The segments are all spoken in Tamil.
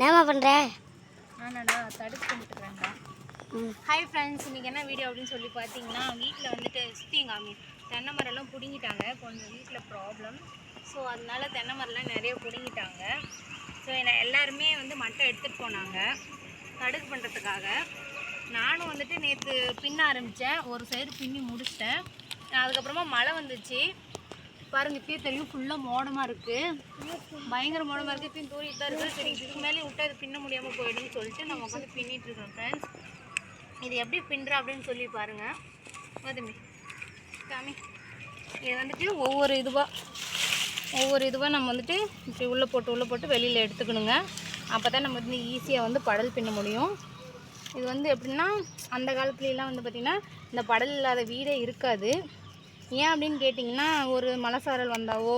என்னம்மா பண்ணுற ஆனாடா தடுப்பு பண்ணிட்டுருக்கேன்டா ம். ஹாய் ஃப்ரெண்ட்ஸ் இன்றைக்கி என்ன வீடியோ அப்படின்னு சொல்லி பார்த்தீங்கன்னா வீட்டில் வந்துட்டு சுத்திங்காமி தென்னை மரம்லாம் பிடுங்கிட்டாங்க. கொஞ்சம் வீட்டில் ப்ராப்ளம் ஸோ அதனால தென்னை மரம்லாம் நிறைய பிடுங்கிட்டாங்க. ஸோ என்ன எல்லாருமே வந்து மட்டை எடுத்துகிட்டு போனாங்க. தடுப்பு பண்ணுறதுக்காக நானும் வந்துட்டு நேற்று பின்ன ஆரம்பித்தேன் ஒரு சைடு பின்னி முடிச்சிட்டேன். அதுக்கப்புறமா மழை வந்துச்சு. பாருங்க இப்பயே தெரியும் ஃபுல்லாக மோடமாக இருக்குது பயங்கர மோடமாக இருக்குது இப்பயும் தூரிட்டு தான் இருக்குது சரி இதுக்கு மேலே விட்டா அது பின்ன முடியாமல் போயிடும்னு சொல்லிட்டு நம்ம உட்காந்து பின்னிட்டு இருக்கோம் ஃப்ரெண்ட்ஸ் இது எப்படி பின்னுற அப்படின்னு சொல்லி பாருங்க. மதுமி சாமி. இது வந்துட்டு ஒவ்வொரு இதுவாக ஒவ்வொரு இதுவாக நம்ம வந்துட்டு இப்படி உள்ளே போட்டு உள்ளே போட்டு வெளியில் எடுத்துக்கணுங்க. அப்போ தான் நம்ம வந்து ஈஸியாக வந்து படல் பின்ன முடியும். இது வந்து எப்படின்னா அந்த காலத்துலலாம் வந்து பார்த்திங்கன்னா இந்த படல் இல்லாத வீடே இருக்காது. ஏன் அப்படின்னு கேட்டிங்கன்னா ஒரு மலைசாரல் வந்தாவோ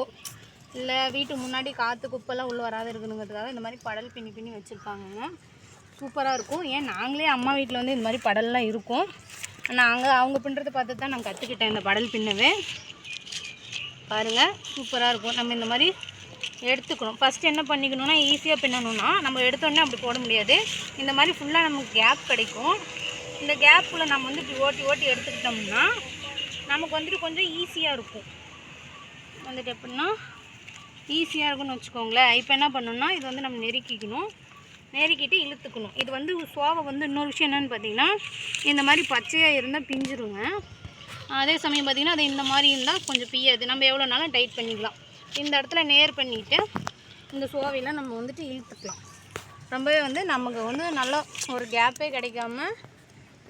இல்லை வீட்டு முன்னாடி காற்று குப்பெல்லாம் உள்ளே வராது இருக்கணுங்கிறதுக்காக இந்த மாதிரி படல் பின்னி பின்னி வச்சுருப்பாங்கங்க. சூப்பராக இருக்கும். ஏன் நாங்களே அம்மா வீட்டில் வந்து இந்த மாதிரி படல்லாம் இருக்கும். நாங்கள் அவங்க பின்னுறதை பார்த்து தான் நான் கற்றுக்கிட்டேன் இந்த படல் பின்னவே. பாருங்கள் சூப்பராக இருக்கும். நம்ம இந்த மாதிரி எடுத்துக்கணும். ஃபஸ்ட்டு என்ன பண்ணிக்கணும்னா ஈஸியாக பின்னணும்னா நம்ம எடுத்தோடனே அப்படி போட முடியாது. இந்த மாதிரி ஃபுல்லாக நமக்கு கேப் கிடைக்கும். இந்த கேப்புக்குள்ளே நம்ம வந்து இப்படி ஓட்டி ஓட்டி எடுத்துக்கிட்டோம்னா நமக்கு வந்துட்டு கொஞ்சம் ஈஸியாக இருக்கும். வந்துட்டு எப்படின்னா ஈஸியாக இருக்கும்னு வச்சுக்கோங்களேன். இப்போ என்ன பண்ணணும்னா இது வந்து நம்ம நெருக்கிக்கணும். நெருக்கிட்டு இழுத்துக்கணும். இது வந்து சோவை வந்து இன்னொரு விஷயம் என்னென்னு பார்த்தீங்கன்னா இந்த மாதிரி பச்சையாக இருந்தால் பிஞ்சிருங்க. அதே சமயம் பார்த்திங்கன்னா அது இந்த மாதிரி இருந்தால் கொஞ்சம் பிய்யாது. நம்ம எவ்வளோனாலும் டைட் பண்ணிக்கலாம். இந்த இடத்துல நேர் பண்ணிவிட்டு இந்த சோவையில் நம்ம வந்துட்டு இழுத்துக்கலாம். ரொம்பவே வந்து நமக்கு வந்து நல்லா ஒரு கேப்பே கிடைக்காம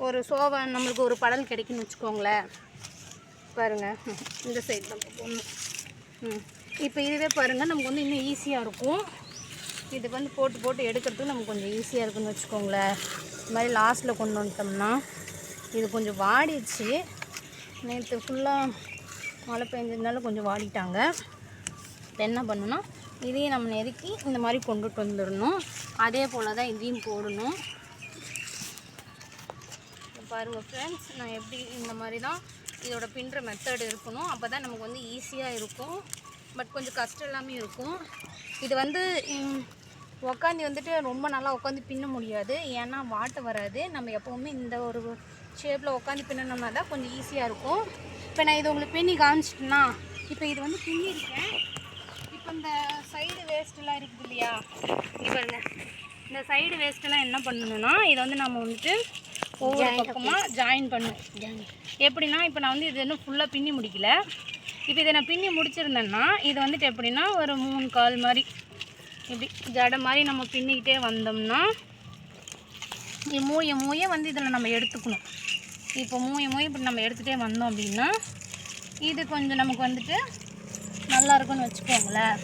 ஒரு சோவை நம்மளுக்கு ஒரு படல் கிடைக்குன்னு வச்சுக்கோங்களேன். பாருங்கள் இந்த சைடு தான் போடணும். ம். இப்போ இதுவே பாருங்கள் நமக்கு வந்து இன்னும் ஈஸியாக இருக்கும். இது வந்து போட்டு போட்டு எடுக்கிறதுக்கு நமக்கு கொஞ்சம் ஈஸியாக இருக்குன்னு வச்சுக்கோங்களேன். இது மாதிரி லாஸ்ட்டில் கொண்டு வந்துட்டோம்னா இது கொஞ்சம் வாடிடுச்சு. நேற்று ஃபுல்லாக மழை பெஞ்சதுனால கொஞ்சம் வாடிட்டாங்க. இப்போ என்ன பண்ணணும்னா இதையும் நம்ம நெருக்கி இந்த மாதிரி கொண்டுட்டு வந்துடணும். அதே போல் தான் இதையும் போடணும். பாருங்கள் ஃப்ரெண்ட்ஸ் நான் எப்படி இந்த மாதிரி தான் இதோட பின்னுற மெத்தட் இருக்கணும். அப்போ தான் நமக்கு வந்து ஈஸியாக இருக்கும். பட் கொஞ்சம் கஷ்டம் எல்லாமே இருக்கும். இது வந்து உக்காந்து வந்துட்டு ரொம்ப நல்லா உட்காந்து பின்ன முடியாது. ஏன்னா வாட்டு வராது. நம்ம எப்போவுமே இந்த ஒரு ஷேப்பில் உட்காந்து பின்னணும்னா தான் கொஞ்சம் ஈஸியாக இருக்கும். இப்போ நான் இது உங்களுக்கு பின்னி காமிச்சிட்டேன்னா இப்போ இது வந்து பின்னிருக்கேன் இப்போ இந்த சைடு வேஸ்ட்டெல்லாம் இருக்குது இல்லையா? இப்போ இந்த சைடு வேஸ்ட்டெல்லாம் என்ன பண்ணணும்னா இதை வந்து நம்ம வந்துட்டு ஒவ்வொரு பக்கமாக ஜாயின் பண்ணணும் எப்படின்னா இப்போ நான் வந்து இது இன்னும் ஃபுல்லாக பின்னி முடிக்கல. இப்போ இதை நான் பின்னி முடிச்சிருந்தேன்னா இது வந்துட்டு எப்படின்னா ஒரு மூணு கால் மாதிரி. இப்படி ஜடை மாதிரி நம்ம பின்னிக்கிட்டே வந்தோம்னா இது மூய மூய வந்து இதில் நம்ம எடுத்துக்கணும். இப்போ மூய மூய இப்படி நம்ம எடுத்துகிட்டே வந்தோம் அப்படின்னா இது கொஞ்சம் நமக்கு வந்துட்டு நல்லா இருக்கும்னு வச்சுக்கோங்களேன்.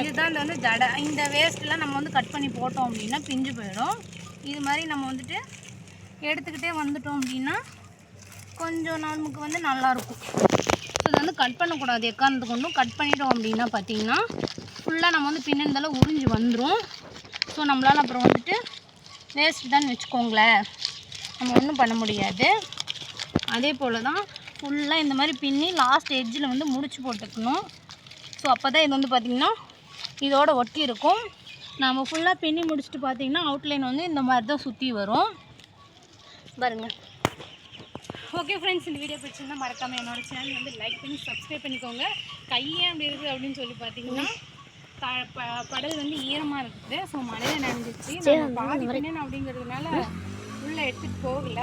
இதுதான் இந்த வந்து ஜடை. இந்த வேஸ்ட்லாம் நம்ம வந்து கட் பண்ணி போட்டோம் அப்படின்னா பிஞ்சு போயிடும். இது மாதிரி நம்ம வந்துட்டு எடுத்துக்கிட்டே வந்துட்டோம் அப்படின்னா கொஞ்சம் நமக்கு வந்து நல்லாயிருக்கும். ஸோ இதை வந்து கட் பண்ணக்கூடாது. எக்காரணத்து கொண்டும் கட் பண்ணிட்டோம் அப்படின்னா பார்த்தீங்கன்னா ஃபுல்லாக நம்ம வந்து பின்னந்தால உறிஞ்சி வந்துடும் ஸோ நம்மளால் அப்புறம் வந்துட்டு வேஸ்ட் தான் வச்சுக்கோங்களேன். நம்ம ஒன்றும் பண்ண முடியாது. அதே போல் தான் ஃபுல்லாக இந்த மாதிரி பின்னி லாஸ்ட் எட்ஜில் வந்து முடிச்சு போட்டுக்கணும். ஸோ அப்போ தான் இது வந்து பார்த்திங்கன்னா இதோட ஒட்டி இருக்கும் நம்ம ஃபுல்லாக பின்னி முடிச்சுட்டு பார்த்திங்கன்னா அவுட்லைன் வந்து இந்த மாதிரி தான் சுற்றி வரும். பாருங்க. ஓகே ஃப்ரெண்ட்ஸ் இந்த வீடியோ பிடிச்சிருந்தா மறக்காம என்னோட சேனல் வந்து லைக் பண்ணி சப்ஸ்கிரைப் பண்ணிக்கோங்க. கையே அப்படி இருக்குது அப்படின்னு சொல்லி பார்த்தீங்கன்னா படல் வந்து ஈரமாக இருக்குது. ஸோ மழையில் நனைஞ்சிச்சு. நான் பாதி பின்னணும் அப்படிங்கிறதுனால உள்ளே எடுத்துகிட்டு போகல.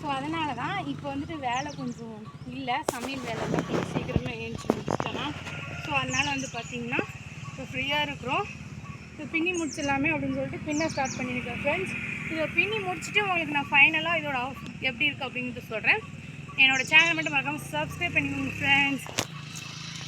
ஸோ அதனால தான் இப்போ வந்துட்டு வேலை கொஞ்சம் இல்லை. சமையல் வேலை தான். கொஞ்சம் சீக்கிரமாக ஏஞ்சி முடிச்சிட்டேன்னா ஸோ அதனால் வந்து பார்த்திங்கன்னா இப்போ ஃப்ரீயாக இருக்கிறோம். இப்போ பின்னி முடிச்சிடலாமே அப்படின்னு சொல்லிட்டு பின்ன ஸ்டார்ட் பண்ணியிருக்கேன் ஃப்ரெண்ட்ஸ் இதை பின்னி முடிச்சுட்டு உங்களுக்கு நான் ஃபைனலாக இதோட எப்படி இருக்குது அப்படிங்கிறது சொல்கிறேன் என்னோடய சேனல் மட்டும் மறக்காமல் சப்ஸ்கிரைப் பண்ணிக்கோங்க ஃப்ரெண்ட்ஸ்